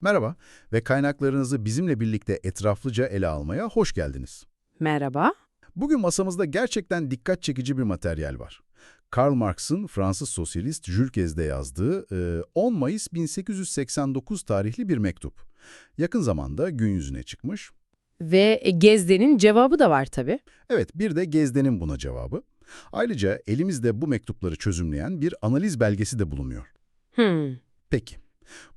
Merhaba ve kaynaklarınızı bizimle birlikte etraflıca ele almaya hoş geldiniz. Merhaba. Bugün masamızda gerçekten dikkat çekici bir materyal var. Karl Marx'ın Fransız sosyalist Gues'de yazdığı e, 10 Mayıs 1889 tarihli bir mektup. Yakın zamanda gün yüzüne çıkmış. Ve Gezde'nin cevabı da var tabii. Evet, bir de Gezde'nin buna cevabı. Ayrıca elimizde bu mektupları çözümleyen bir analiz belgesi de bulunuyor. Hmm. Peki,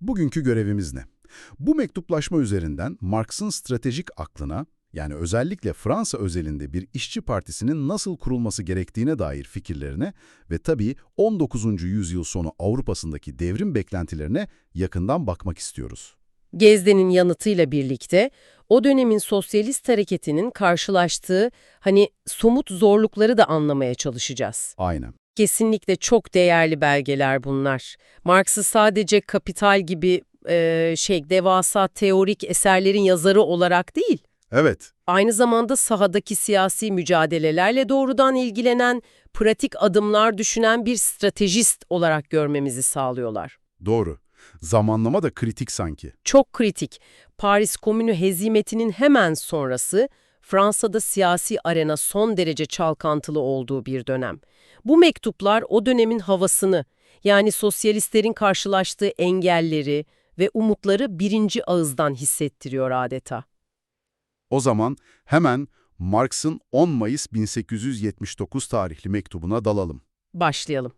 bugünkü görevimiz ne? Bu mektuplaşma üzerinden Marx'ın stratejik aklına, yani özellikle Fransa özelinde bir işçi partisinin nasıl kurulması gerektiğine dair fikirlerine ve tabii 19. yüzyıl sonu Avrupa'sındaki devrim beklentilerine yakından bakmak istiyoruz. Gezde'nin yanıtıyla birlikte o dönemin sosyalist hareketinin karşılaştığı hani somut zorlukları da anlamaya çalışacağız. Aynen. Kesinlikle çok değerli belgeler bunlar. Marx'ı sadece Kapital gibi e, şey devasa teorik eserlerin yazarı olarak değil, Evet, aynı zamanda sahadaki siyasi mücadelelerle doğrudan ilgilenen, pratik adımlar düşünen bir stratejist olarak görmemizi sağlıyorlar. doğru. Zamanlama da kritik sanki. Çok kritik. Paris Komünü hezimetinin hemen sonrası Fransa'da siyasi arena son derece çalkantılı olduğu bir dönem. Bu mektuplar o dönemin havasını, yani sosyalistlerin karşılaştığı engelleri ve umutları birinci ağızdan hissettiriyor adeta. O zaman hemen Marx'ın 10 Mayıs 1879 tarihli mektubuna dalalım. Başlayalım.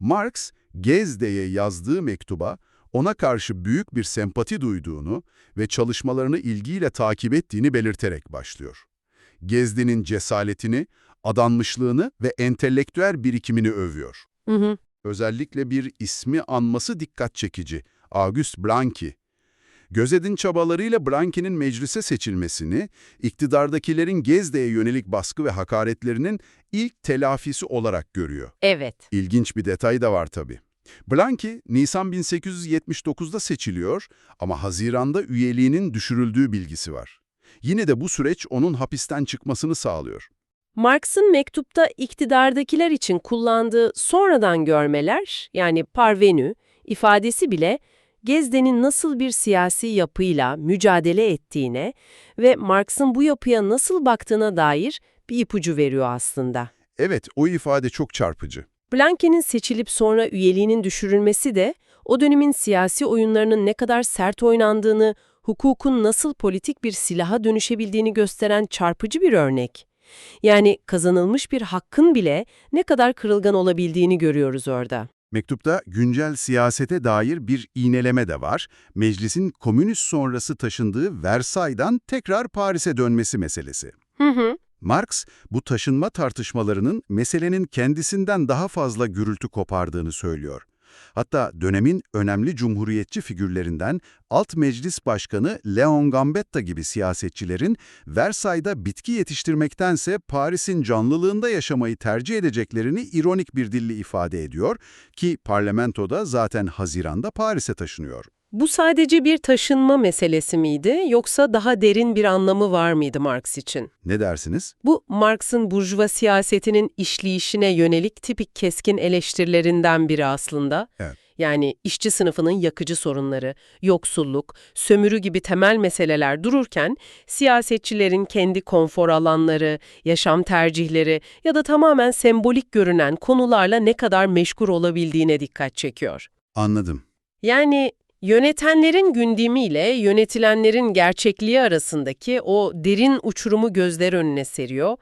Marx, Gezde'ye yazdığı mektuba ona karşı büyük bir sempati duyduğunu ve çalışmalarını ilgiyle takip ettiğini belirterek başlıyor. Gezde'nin cesaretini, adanmışlığını ve entelektüel birikimini övüyor. Hı hı. Özellikle bir ismi anması dikkat çekici, Auguste Blanqui. Gözet'in çabalarıyla Blanqui'nin meclise seçilmesini, iktidardakilerin Gezde'ye yönelik baskı ve hakaretlerinin ilk telafisi olarak görüyor. Evet. İlginç bir detay da var tabii. Blanqui, Nisan 1879'da seçiliyor ama Haziran'da üyeliğinin düşürüldüğü bilgisi var. Yine de bu süreç onun hapisten çıkmasını sağlıyor. Marx'ın mektupta iktidardakiler için kullandığı sonradan görmeler, yani parvenü, ifadesi bile Gezde'nin nasıl bir siyasi yapıyla mücadele ettiğine ve Marx'ın bu yapıya nasıl baktığına dair bir ipucu veriyor aslında. Evet, o ifade çok çarpıcı. Blanque'nin seçilip sonra üyeliğinin düşürülmesi de o dönemin siyasi oyunlarının ne kadar sert oynandığını, hukukun nasıl politik bir silaha dönüşebildiğini gösteren çarpıcı bir örnek. Yani kazanılmış bir hakkın bile ne kadar kırılgan olabildiğini görüyoruz orada. Mektupta güncel siyasete dair bir iğneleme de var. Meclisin komünist sonrası taşındığı Versay'dan tekrar Paris'e dönmesi meselesi. Hı hı. Marx, bu taşınma tartışmalarının meselenin kendisinden daha fazla gürültü kopardığını söylüyor. Hatta dönemin önemli cumhuriyetçi figürlerinden Alt Meclis Başkanı Leon Gambetta gibi siyasetçilerin Versay'da bitki yetiştirmektense Paris'in canlılığında yaşamayı tercih edeceklerini ironik bir dille ifade ediyor ki parlamentoda zaten Haziran'da Paris'e taşınıyor. Bu sadece bir taşınma meselesi miydi yoksa daha derin bir anlamı var mıydı Marx için? Ne dersiniz? Bu Marx'ın burjuva siyasetinin işleyişine yönelik tipik keskin eleştirilerinden biri aslında. Evet. Yani işçi sınıfının yakıcı sorunları, yoksulluk, sömürü gibi temel meseleler dururken siyasetçilerin kendi konfor alanları, yaşam tercihleri ya da tamamen sembolik görünen konularla ne kadar meşgul olabildiğine dikkat çekiyor. Anladım. Yani yönetenlerin gündemiyle yönetilenlerin gerçekliği arasındaki o derin uçurumu gözler önüne seriyor.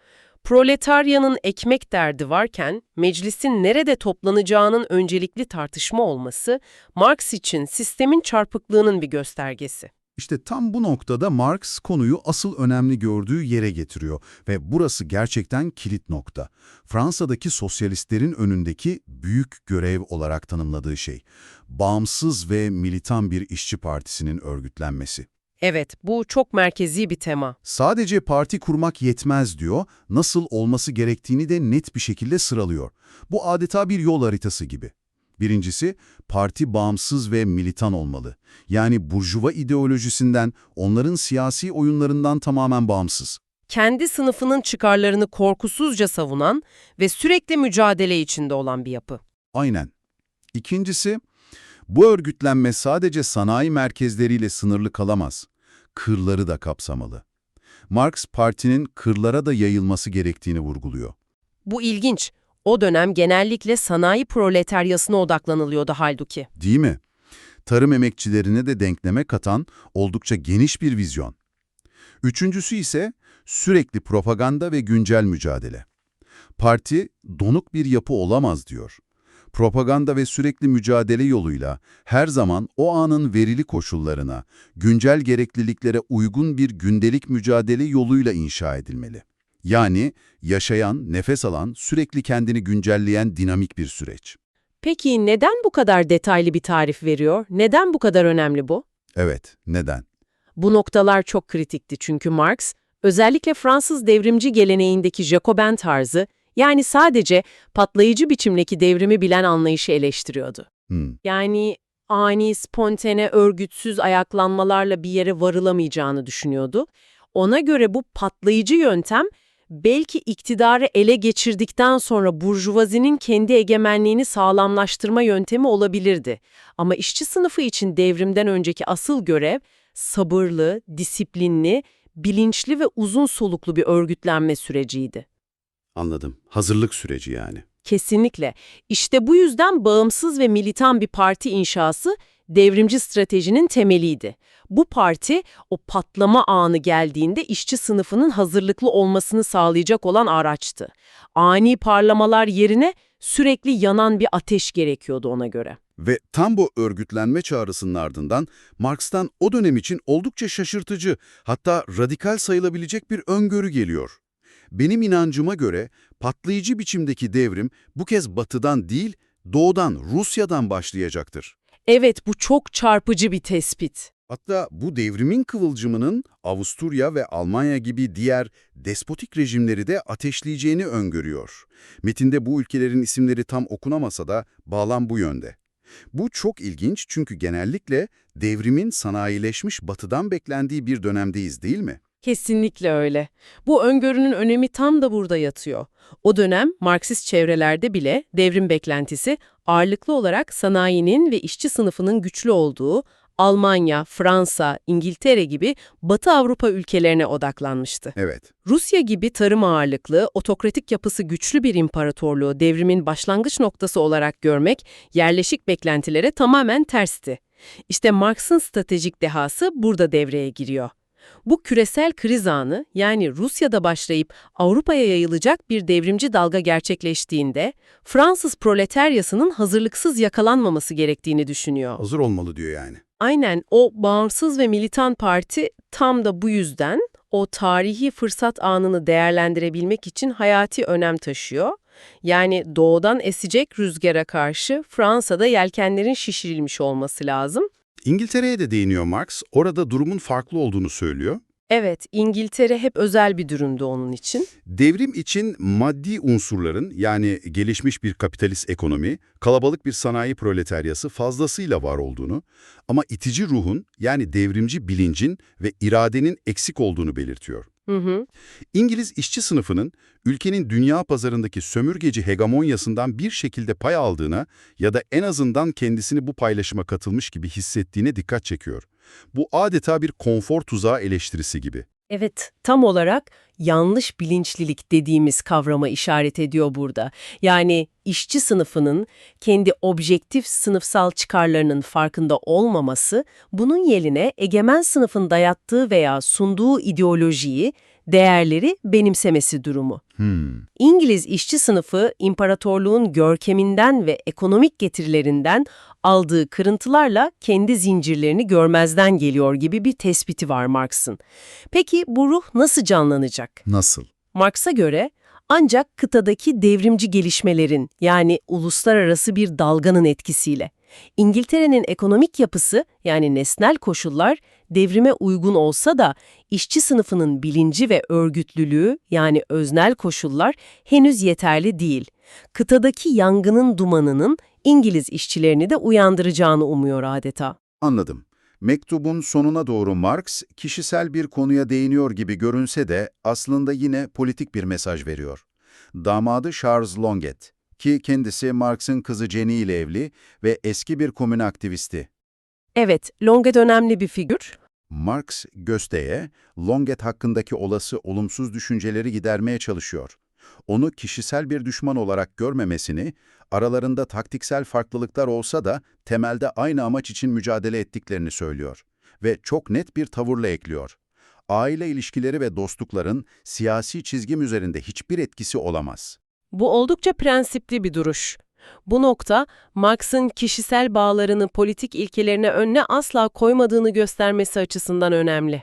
Proletaryanın ekmek derdi varken meclisin nerede toplanacağının öncelikli tartışma olması Marx için sistemin çarpıklığının bir göstergesi. İşte tam bu noktada Marx konuyu asıl önemli gördüğü yere getiriyor ve burası gerçekten kilit nokta. Fransa'daki sosyalistlerin önündeki büyük görev olarak tanımladığı şey, bağımsız ve militan bir işçi partisinin örgütlenmesi. Evet, bu çok merkezi bir tema. Sadece parti kurmak yetmez diyor, nasıl olması gerektiğini de net bir şekilde sıralıyor. Bu adeta bir yol haritası gibi. Birincisi, parti bağımsız ve militan olmalı. Yani burjuva ideolojisinden, onların siyasi oyunlarından tamamen bağımsız. Kendi sınıfının çıkarlarını korkusuzca savunan ve sürekli mücadele içinde olan bir yapı. Aynen. İkincisi, Bu örgütlenme sadece sanayi merkezleriyle sınırlı kalamaz. Kırları da kapsamalı. Marx, partinin kırlara da yayılması gerektiğini vurguluyor. Bu ilginç. O dönem genellikle sanayi proletaryasına odaklanılıyordu halbuki. Değil mi? Tarım emekçilerine de denkleme katan oldukça geniş bir vizyon. Üçüncüsü ise sürekli propaganda ve güncel mücadele. Parti donuk bir yapı olamaz diyor. Propaganda ve sürekli mücadele yoluyla her zaman o anın verili koşullarına, güncel gerekliliklere uygun bir gündelik mücadele yoluyla inşa edilmeli. Yani yaşayan, nefes alan, sürekli kendini güncelleyen dinamik bir süreç. Peki neden bu kadar detaylı bir tarif veriyor? Neden bu kadar önemli bu? Evet, neden? Bu noktalar çok kritikti çünkü Marx, özellikle Fransız devrimci geleneğindeki Jacobin tarzı, yani sadece patlayıcı biçimdeki devrimi bilen anlayışı eleştiriyordu. Hmm. Yani ani, spontane, örgütsüz ayaklanmalarla bir yere varılamayacağını düşünüyordu. Ona göre bu patlayıcı yöntem belki iktidarı ele geçirdikten sonra burjuvazinin kendi egemenliğini sağlamlaştırma yöntemi olabilirdi. Ama işçi sınıfı için devrimden önceki asıl görev sabırlı, disiplinli, bilinçli ve uzun soluklu bir örgütlenme süreciydi. Anladım. Hazırlık süreci yani. Kesinlikle. İşte bu yüzden bağımsız ve militan bir parti inşası devrimci stratejinin temeliydi. Bu parti o patlama anı geldiğinde işçi sınıfının hazırlıklı olmasını sağlayacak olan araçtı. Ani parlamalar yerine sürekli yanan bir ateş gerekiyordu ona göre. Ve tam bu örgütlenme çağrısının ardından Marx'tan o dönem için oldukça şaşırtıcı, hatta radikal sayılabilecek bir öngörü geliyor. Benim inancıma göre patlayıcı biçimdeki devrim bu kez batıdan değil, doğudan, Rusya'dan başlayacaktır. Evet bu çok çarpıcı bir tespit. Hatta bu devrimin kıvılcımının Avusturya ve Almanya gibi diğer despotik rejimleri de ateşleyeceğini öngörüyor. Metinde bu ülkelerin isimleri tam okunamasa da bağlam bu yönde. Bu çok ilginç çünkü genellikle devrimin sanayileşmiş batıdan beklendiği bir dönemdeyiz değil mi? Kesinlikle öyle. Bu öngörünün önemi tam da burada yatıyor. O dönem Marksist çevrelerde bile devrim beklentisi ağırlıklı olarak sanayinin ve işçi sınıfının güçlü olduğu Almanya, Fransa, İngiltere gibi Batı Avrupa ülkelerine odaklanmıştı. Evet. Rusya gibi tarım ağırlıklı, otokratik yapısı güçlü bir imparatorluğu devrimin başlangıç noktası olarak görmek yerleşik beklentilere tamamen tersti. İşte Marx'ın stratejik dehası burada devreye giriyor. Bu küresel kriz anı yani Rusya'da başlayıp Avrupa'ya yayılacak bir devrimci dalga gerçekleştiğinde Fransız proletaryasının hazırlıksız yakalanmaması gerektiğini düşünüyor. Hazır olmalı diyor yani. Aynen o bağımsız ve militan parti tam da bu yüzden o tarihi fırsat anını değerlendirebilmek için hayati önem taşıyor. Yani doğudan esecek rüzgara karşı Fransa'da yelkenlerin şişirilmiş olması lazım. İngiltere'ye de değiniyor Marx. Orada durumun farklı olduğunu söylüyor. Evet, İngiltere hep özel bir durumdu onun için. Devrim için maddi unsurların yani gelişmiş bir kapitalist ekonomi, kalabalık bir sanayi proletaryası fazlasıyla var olduğunu ama itici ruhun yani devrimci bilincin ve iradenin eksik olduğunu belirtiyor. Hı hı. İngiliz işçi sınıfının ülkenin dünya pazarındaki sömürgeci hegemonyasından bir şekilde pay aldığına ya da en azından kendisini bu paylaşıma katılmış gibi hissettiğine dikkat çekiyor. Bu adeta bir konfor tuzağı eleştirisi gibi. Evet, tam olarak yanlış bilinçlilik dediğimiz kavrama işaret ediyor burada. Yani işçi sınıfının kendi objektif sınıfsal çıkarlarının farkında olmaması, bunun yerine egemen sınıfın dayattığı veya sunduğu ideolojiyi, değerleri benimsemesi durumu. Hmm. İngiliz işçi sınıfı imparatorluğun görkeminden ve ekonomik getirilerinden aldığı kırıntılarla kendi zincirlerini görmezden geliyor gibi bir tespiti var Marx'ın. Peki bu ruh nasıl canlanacak? Nasıl? Marx'a göre ancak kıtadaki devrimci gelişmelerin yani uluslararası bir dalganın etkisiyle. İngiltere'nin ekonomik yapısı yani nesnel koşullar devrime uygun olsa da işçi sınıfının bilinci ve örgütlülüğü yani öznel koşullar henüz yeterli değil. Kıtadaki yangının dumanının İngiliz işçilerini de uyandıracağını umuyor adeta. Anladım. Mektubun sonuna doğru Marx, kişisel bir konuya değiniyor gibi görünse de aslında yine politik bir mesaj veriyor. Damadı Charles Longet, ki kendisi Marx'ın kızı Jenny ile evli ve eski bir komün aktivisti. Evet, Longet önemli bir figür. Marx, Göste'ye Longet hakkındaki olası olumsuz düşünceleri gidermeye çalışıyor. Onu kişisel bir düşman olarak görmemesini, aralarında taktiksel farklılıklar olsa da temelde aynı amaç için mücadele ettiklerini söylüyor. Ve çok net bir tavırla ekliyor. Aile ilişkileri ve dostlukların siyasi çizgim üzerinde hiçbir etkisi olamaz. Bu oldukça prensipli bir duruş. Bu nokta, Marx'ın kişisel bağlarını politik ilkelerine önüne asla koymadığını göstermesi açısından önemli.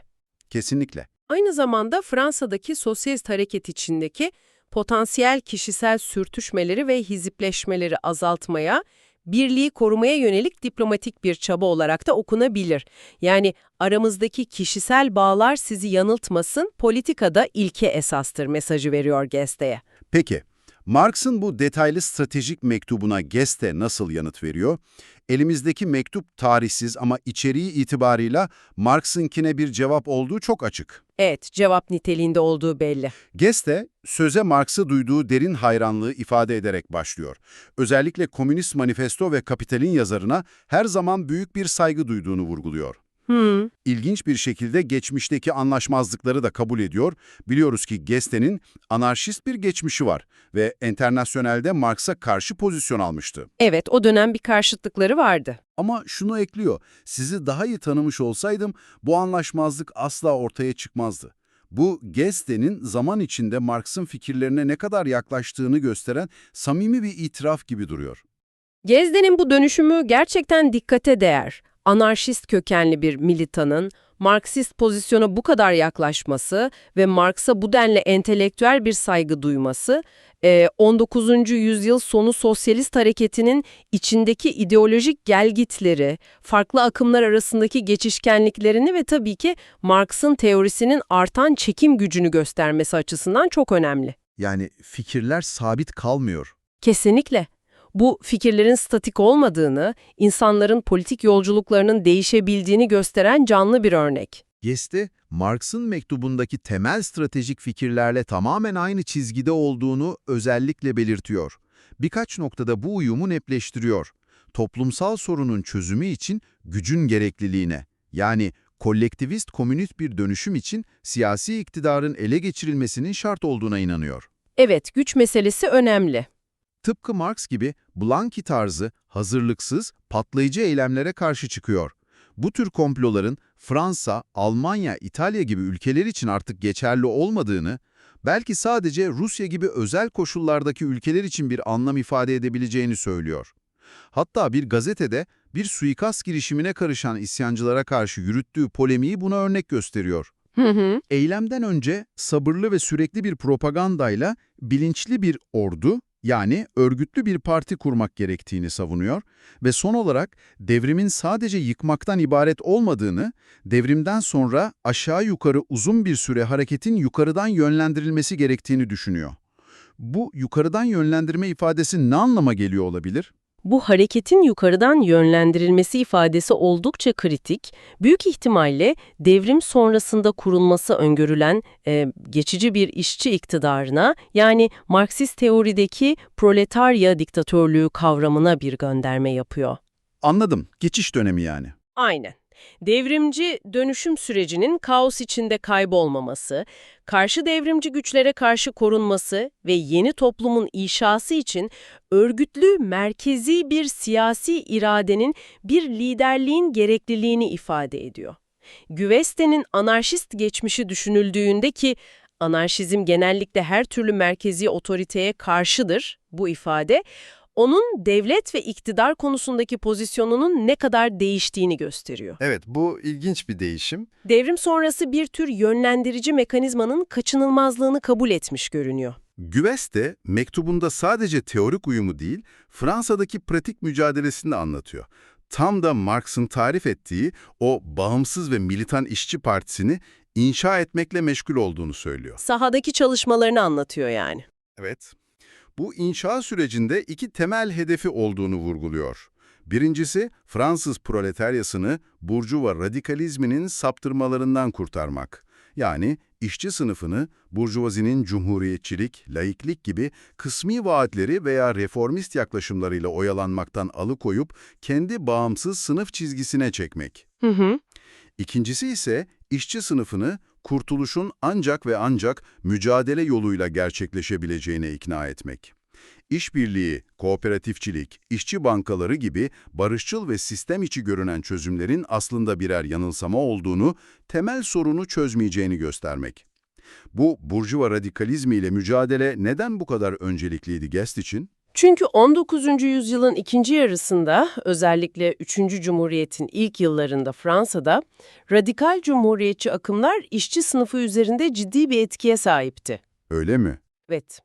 Kesinlikle. Aynı zamanda Fransa'daki sosyalist hareket içindeki potansiyel kişisel sürtüşmeleri ve hizipleşmeleri azaltmaya, birliği korumaya yönelik diplomatik bir çaba olarak da okunabilir. Yani aramızdaki kişisel bağlar sizi yanıltmasın, politikada ilke esastır mesajı veriyor Geste'ye. Peki, Marx'ın bu detaylı stratejik mektubuna Geste nasıl yanıt veriyor? Elimizdeki mektup tarihsiz ama içeriği itibarıyla Marx'ınkine bir cevap olduğu çok açık. Evet, cevap niteliğinde olduğu belli. Geste, söze Marx'a duyduğu derin hayranlığı ifade ederek başlıyor. Özellikle Komünist Manifesto ve Kapital'in yazarına her zaman büyük bir saygı duyduğunu vurguluyor. Hmm. İlginç bir şekilde geçmişteki anlaşmazlıkları da kabul ediyor. Biliyoruz ki Geste'nin anarşist bir geçmişi var ve Enternasyonel'de Marx'a karşı pozisyon almıştı. Evet, o dönem bir karşıtlıkları vardı. Ama şunu ekliyor, sizi daha iyi tanımış olsaydım bu anlaşmazlık asla ortaya çıkmazdı. Bu Geste'nin zaman içinde Marx'ın fikirlerine ne kadar yaklaştığını gösteren samimi bir itiraf gibi duruyor. Gezde'nin bu dönüşümü gerçekten dikkate değer. Anarşist kökenli bir militanın Marksist pozisyona bu kadar yaklaşması ve Marx'a bu denli entelektüel bir saygı duyması, e, 19. yüzyıl sonu sosyalist hareketinin içindeki ideolojik gelgitleri, farklı akımlar arasındaki geçişkenliklerini ve tabii ki Marx'ın teorisinin artan çekim gücünü göstermesi açısından çok önemli. Yani fikirler sabit kalmıyor. Kesinlikle. Bu fikirlerin statik olmadığını, insanların politik yolculuklarının değişebildiğini gösteren canlı bir örnek. Geste, Marx'ın mektubundaki temel stratejik fikirlerle tamamen aynı çizgide olduğunu özellikle belirtiyor. Birkaç noktada bu uyumu netleştiriyor. Toplumsal sorunun çözümü için gücün gerekliliğine, yani kolektivist komünist bir dönüşüm için siyasi iktidarın ele geçirilmesinin şart olduğuna inanıyor. Evet, güç meselesi önemli. Tıpkı Marx gibi Blanqui tarzı hazırlıksız, patlayıcı eylemlere karşı çıkıyor. Bu tür komploların Fransa, Almanya, İtalya gibi ülkeler için artık geçerli olmadığını, belki sadece Rusya gibi özel koşullardaki ülkeler için bir anlam ifade edebileceğini söylüyor. Hatta bir gazetede bir suikast girişimine karışan isyancılara karşı yürüttüğü polemiği buna örnek gösteriyor. Hı hı. Eylemden önce sabırlı ve sürekli bir propagandayla bilinçli bir ordu, yani örgütlü bir parti kurmak gerektiğini savunuyor ve son olarak devrimin sadece yıkmaktan ibaret olmadığını, devrimden sonra aşağı yukarı uzun bir süre hareketin yukarıdan yönlendirilmesi gerektiğini düşünüyor. Bu yukarıdan yönlendirme ifadesi ne anlama geliyor olabilir? Bu hareketin yukarıdan yönlendirilmesi ifadesi oldukça kritik. Büyük ihtimalle devrim sonrasında kurulması öngörülen e, geçici bir işçi iktidarına yani Marksist teorideki proletarya diktatörlüğü kavramına bir gönderme yapıyor. Anladım, geçiş dönemi yani. Aynen. Devrimci dönüşüm sürecinin kaos içinde kaybolmaması, karşı devrimci güçlere karşı korunması ve yeni toplumun inşası için örgütlü, merkezi bir siyasi iradenin bir liderliğin gerekliliğini ifade ediyor. Güveste'nin anarşist geçmişi düşünüldüğünde ki anarşizm genellikle her türlü merkezi otoriteye karşıdır bu ifade, onun devlet ve iktidar konusundaki pozisyonunun ne kadar değiştiğini gösteriyor. Evet, bu ilginç bir değişim. Devrim sonrası bir tür yönlendirici mekanizmanın kaçınılmazlığını kabul etmiş görünüyor. Güves de mektubunda sadece teorik uyumu değil, Fransa'daki pratik mücadelesini de anlatıyor. Tam da Marx'ın tarif ettiği o bağımsız ve militan işçi partisini inşa etmekle meşgul olduğunu söylüyor. Sahadaki çalışmalarını anlatıyor yani. Evet. Bu inşa sürecinde iki temel hedefi olduğunu vurguluyor. Birincisi, Fransız proletaryasını burjuva radikalizminin saptırmalarından kurtarmak. Yani işçi sınıfını burjuvazinin cumhuriyetçilik, laiklik gibi kısmi vaatleri veya reformist yaklaşımlarıyla oyalanmaktan alıkoyup kendi bağımsız sınıf çizgisine çekmek. Hı hı. İkincisi ise işçi sınıfını kurtuluşun ancak ve ancak mücadele yoluyla gerçekleşebileceğine ikna etmek. İşbirliği, kooperatifçilik, işçi bankaları gibi barışçıl ve sistem içi görünen çözümlerin aslında birer yanılsama olduğunu, temel sorunu çözmeyeceğini göstermek. Bu burjuva radikalizmi ile mücadele neden bu kadar öncelikliydi Guest için? Çünkü 19. yüzyılın ikinci yarısında özellikle 3. Cumhuriyet'in ilk yıllarında Fransa'da radikal cumhuriyetçi akımlar işçi sınıfı üzerinde ciddi bir etkiye sahipti. Öyle mi? Evet.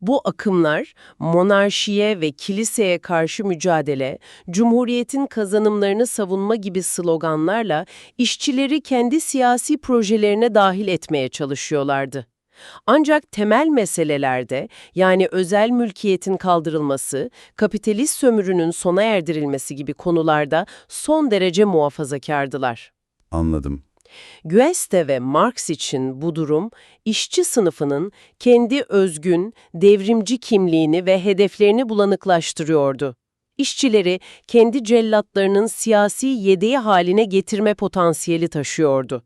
Bu akımlar monarşiye ve kiliseye karşı mücadele, cumhuriyetin kazanımlarını savunma gibi sloganlarla işçileri kendi siyasi projelerine dahil etmeye çalışıyorlardı. Ancak temel meselelerde yani özel mülkiyetin kaldırılması, kapitalist sömürünün sona erdirilmesi gibi konularda son derece muhafazakardılar. Anladım. Gueste ve Marx için bu durum, işçi sınıfının kendi özgün, devrimci kimliğini ve hedeflerini bulanıklaştırıyordu. İşçileri kendi cellatlarının siyasi yedeği haline getirme potansiyeli taşıyordu.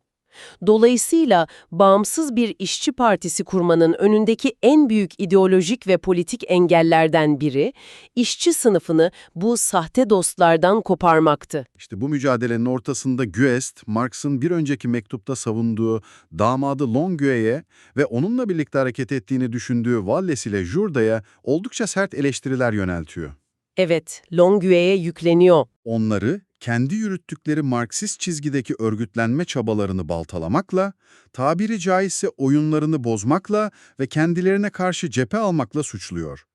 Dolayısıyla bağımsız bir işçi partisi kurmanın önündeki en büyük ideolojik ve politik engellerden biri, işçi sınıfını bu sahte dostlardan koparmaktı. İşte bu mücadelenin ortasında Guest, Marx'ın bir önceki mektupta savunduğu damadı Longueuil'e ve onunla birlikte hareket ettiğini düşündüğü Wallace ile Jourda'ya oldukça sert eleştiriler yöneltiyor. Evet, Longueuil'e yükleniyor. Onları kendi yürüttükleri Marksist çizgideki örgütlenme çabalarını baltalamakla, tabiri caizse oyunlarını bozmakla ve kendilerine karşı cephe almakla suçluyor.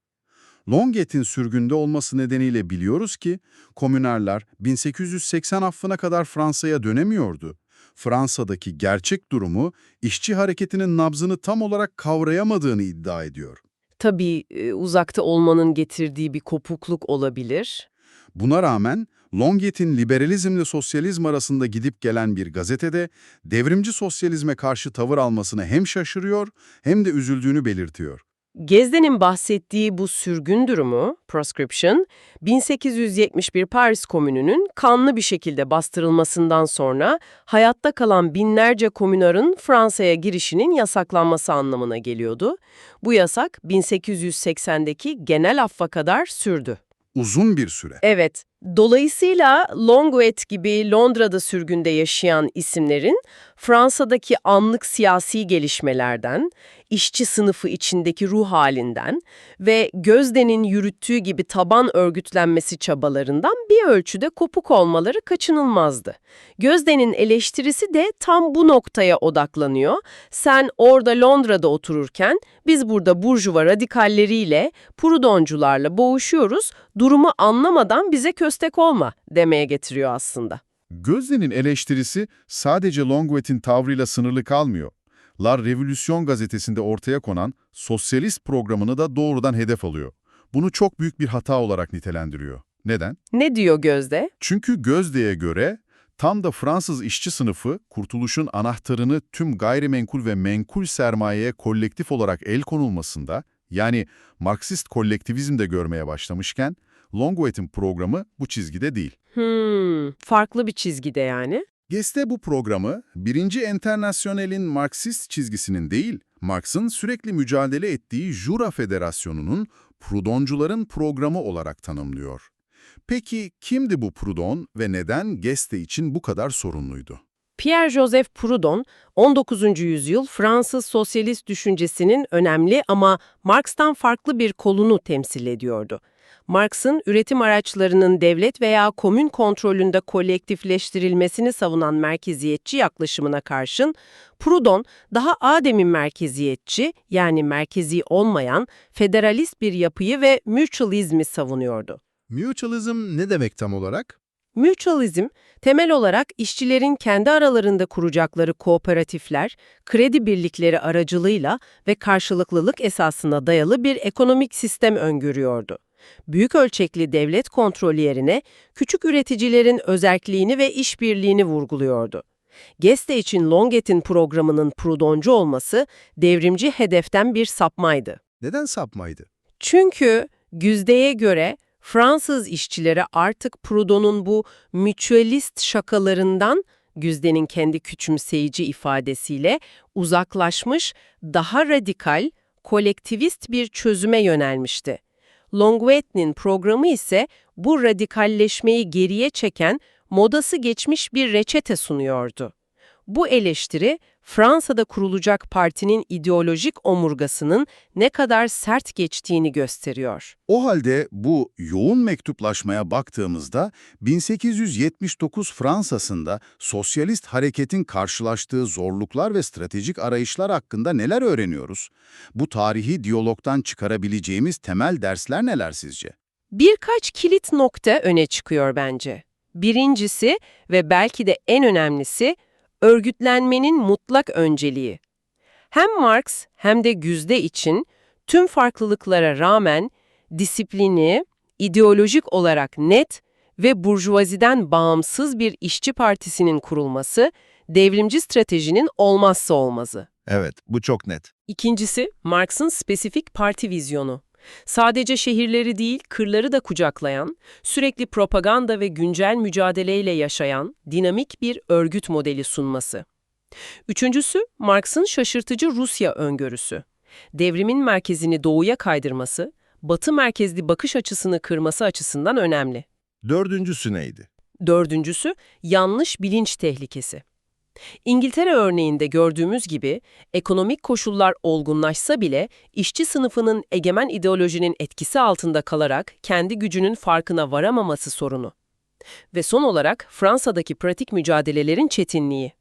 Longet'in sürgünde olması nedeniyle biliyoruz ki, komünerler 1880 affına kadar Fransa'ya dönemiyordu. Fransa'daki gerçek durumu, işçi hareketinin nabzını tam olarak kavrayamadığını iddia ediyor. Tabii e, uzakta olmanın getirdiği bir kopukluk olabilir. Buna rağmen Longet'in liberalizmle sosyalizm arasında gidip gelen bir gazetede devrimci sosyalizme karşı tavır almasına hem şaşırıyor hem de üzüldüğünü belirtiyor. Gezde'nin bahsettiği bu sürgün durumu, proscription, 1871 Paris Komünü'nün kanlı bir şekilde bastırılmasından sonra hayatta kalan binlerce komünarın Fransa'ya girişinin yasaklanması anlamına geliyordu. Bu yasak 1880'deki genel affa kadar sürdü. Uzun bir süre. Evet, dolayısıyla Longuet gibi Londra'da sürgünde yaşayan isimlerin Fransa'daki anlık siyasi gelişmelerden, işçi sınıfı içindeki ruh halinden ve Gözde'nin yürüttüğü gibi taban örgütlenmesi çabalarından bir ölçüde kopuk olmaları kaçınılmazdı. Gözde'nin eleştirisi de tam bu noktaya odaklanıyor. Sen orada Londra'da otururken biz burada burjuva radikalleriyle, Proudhoncularla boğuşuyoruz, durumu anlamadan bize köstek olma demeye getiriyor aslında. Gözde'nin eleştirisi sadece Longuet'in tavrıyla sınırlı kalmıyor. La Revolution gazetesinde ortaya konan sosyalist programını da doğrudan hedef alıyor. Bunu çok büyük bir hata olarak nitelendiriyor. Neden? Ne diyor Gözde? Çünkü Gözde'ye göre tam da Fransız işçi sınıfı kurtuluşun anahtarını tüm gayrimenkul ve menkul sermayeye kolektif olarak el konulmasında, yani Marksist kolektivizmde görmeye başlamışken, Longuet'in programı bu çizgide değil. Hmm, farklı bir çizgide yani. Geste bu programı, birinci Enternasyonel'in Marksist çizgisinin değil, Marx'ın sürekli mücadele ettiği Jura Federasyonu'nun Proudhoncuların programı olarak tanımlıyor. Peki kimdi bu Proudhon ve neden Geste için bu kadar sorunluydu? Pierre-Joseph Proudhon, 19. yüzyıl Fransız sosyalist düşüncesinin önemli ama Marx'tan farklı bir kolunu temsil ediyordu. Marx'ın üretim araçlarının devlet veya komün kontrolünde kolektifleştirilmesini savunan merkeziyetçi yaklaşımına karşın, Proudhon daha ademi merkeziyetçi yani merkezi olmayan federalist bir yapıyı ve mutualizmi savunuyordu. Mutualism ne demek tam olarak? Mutualizm, temel olarak işçilerin kendi aralarında kuracakları kooperatifler, kredi birlikleri aracılığıyla ve karşılıklılık esasına dayalı bir ekonomik sistem öngörüyordu. Büyük ölçekli devlet kontrolü yerine küçük üreticilerin özerkliğini ve işbirliğini vurguluyordu. Geste için Longet'in programının Proudhoncu olması devrimci hedeften bir sapmaydı. Neden sapmaydı? Çünkü Güzde'ye göre Fransız işçilere artık Proudhon'un bu mütüelist şakalarından Güzde'nin kendi küçümseyici ifadesiyle uzaklaşmış, daha radikal, kolektivist bir çözüme yönelmişti. Longwet'nin programı ise bu radikalleşmeyi geriye çeken, modası geçmiş bir reçete sunuyordu. Bu eleştiri, Fransa'da kurulacak partinin ideolojik omurgasının ne kadar sert geçtiğini gösteriyor. O halde bu yoğun mektuplaşmaya baktığımızda 1879 Fransa'sında sosyalist hareketin karşılaştığı zorluklar ve stratejik arayışlar hakkında neler öğreniyoruz? Bu tarihi diyalogdan çıkarabileceğimiz temel dersler neler sizce? Birkaç kilit nokta öne çıkıyor bence. Birincisi ve belki de en önemlisi örgütlenmenin mutlak önceliği. Hem Marx hem de Güzde için tüm farklılıklara rağmen disiplini, ideolojik olarak net ve burjuvaziden bağımsız bir işçi partisinin kurulması devrimci stratejinin olmazsa olmazı. Evet, bu çok net. İkincisi, Marx'ın spesifik parti vizyonu. Sadece şehirleri değil, kırları da kucaklayan, sürekli propaganda ve güncel mücadeleyle yaşayan dinamik bir örgüt modeli sunması. Üçüncüsü, Marx'ın şaşırtıcı Rusya öngörüsü. Devrimin merkezini doğuya kaydırması, batı merkezli bakış açısını kırması açısından önemli. Dördüncüsü neydi? Dördüncüsü, yanlış bilinç tehlikesi. İngiltere örneğinde gördüğümüz gibi ekonomik koşullar olgunlaşsa bile işçi sınıfının egemen ideolojinin etkisi altında kalarak kendi gücünün farkına varamaması sorunu. Ve son olarak Fransa'daki pratik mücadelelerin çetinliği.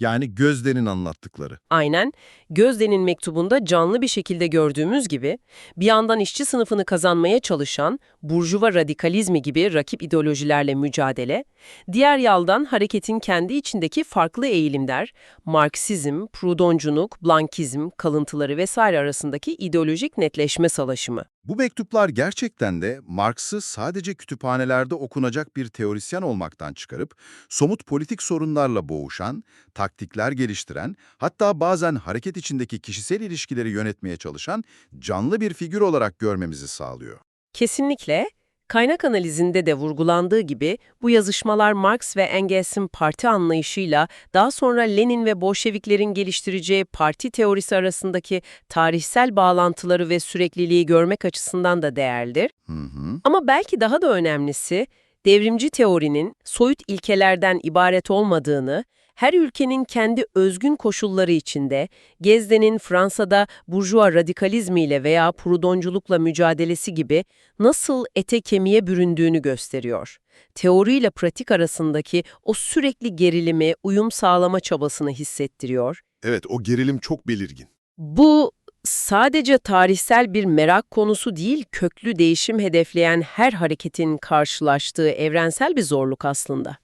Yani Gözde'nin anlattıkları. Aynen, Gözde'nin mektubunda canlı bir şekilde gördüğümüz gibi, bir yandan işçi sınıfını kazanmaya çalışan burjuva radikalizmi gibi rakip ideolojilerle mücadele, diğer yandan hareketin kendi içindeki farklı eğilimler, Marksizm, Proudhonculuk, Blankizm, kalıntıları vesaire arasındaki ideolojik netleşme savaşımı. Bu mektuplar gerçekten de Marx'ı sadece kütüphanelerde okunacak bir teorisyen olmaktan çıkarıp, somut politik sorunlarla boğuşan, taktikler geliştiren, hatta bazen hareket içindeki kişisel ilişkileri yönetmeye çalışan canlı bir figür olarak görmemizi sağlıyor. Kesinlikle, kaynak analizinde de vurgulandığı gibi bu yazışmalar Marx ve Engels'in parti anlayışıyla daha sonra Lenin ve Bolşeviklerin geliştireceği parti teorisi arasındaki tarihsel bağlantıları ve sürekliliği görmek açısından da değerlidir. Hı hı. Ama belki daha da önemlisi, devrimci teorinin soyut ilkelerden ibaret olmadığını, her ülkenin kendi özgün koşulları içinde, Gezde'nin Fransa'da burjuva radikalizmiyle veya Proudhonculukla mücadelesi gibi nasıl ete kemiğe büründüğünü gösteriyor. Teoriyle pratik arasındaki o sürekli gerilimi, uyum sağlama çabasını hissettiriyor. Evet, o gerilim çok belirgin. Bu sadece tarihsel bir merak konusu değil, köklü değişim hedefleyen her hareketin karşılaştığı evrensel bir zorluk aslında.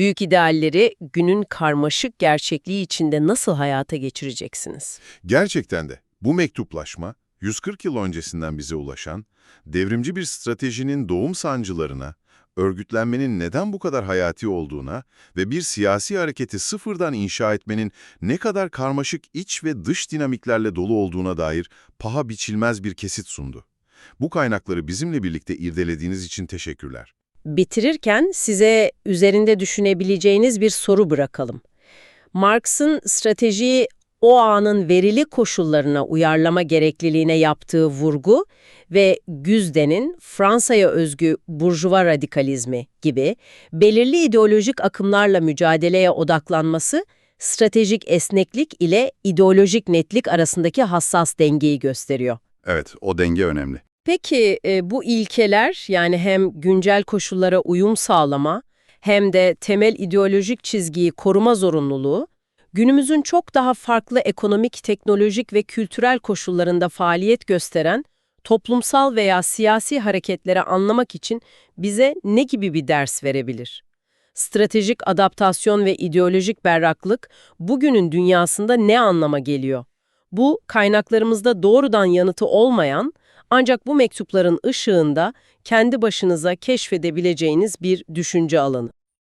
Büyük idealleri günün karmaşık gerçekliği içinde nasıl hayata geçireceksiniz? Gerçekten de bu mektuplaşma, 140 yıl öncesinden bize ulaşan, devrimci bir stratejinin doğum sancılarına, örgütlenmenin neden bu kadar hayati olduğuna ve bir siyasi hareketi sıfırdan inşa etmenin ne kadar karmaşık iç ve dış dinamiklerle dolu olduğuna dair paha biçilmez bir kesit sundu. Bu kaynakları bizimle birlikte irdelediğiniz için teşekkürler. Bitirirken size üzerinde düşünebileceğiniz bir soru bırakalım. Marx'ın stratejiyi o anın verili koşullarına uyarlama gerekliliğine yaptığı vurgu ve Güzde'nin Fransa'ya özgü burjuva radikalizmi gibi belirli ideolojik akımlarla mücadeleye odaklanması, stratejik esneklik ile ideolojik netlik arasındaki hassas dengeyi gösteriyor. Evet, o denge önemli. Peki e, bu ilkeler yani hem güncel koşullara uyum sağlama hem de temel ideolojik çizgiyi koruma zorunluluğu günümüzün çok daha farklı ekonomik, teknolojik ve kültürel koşullarında faaliyet gösteren toplumsal veya siyasi hareketleri anlamak için bize ne gibi bir ders verebilir? Stratejik adaptasyon ve ideolojik berraklık bugünün dünyasında ne anlama geliyor? Bu kaynaklarımızda doğrudan yanıtı olmayan ancak bu mektupların ışığında kendi başınıza keşfedebileceğiniz bir düşünce alanı.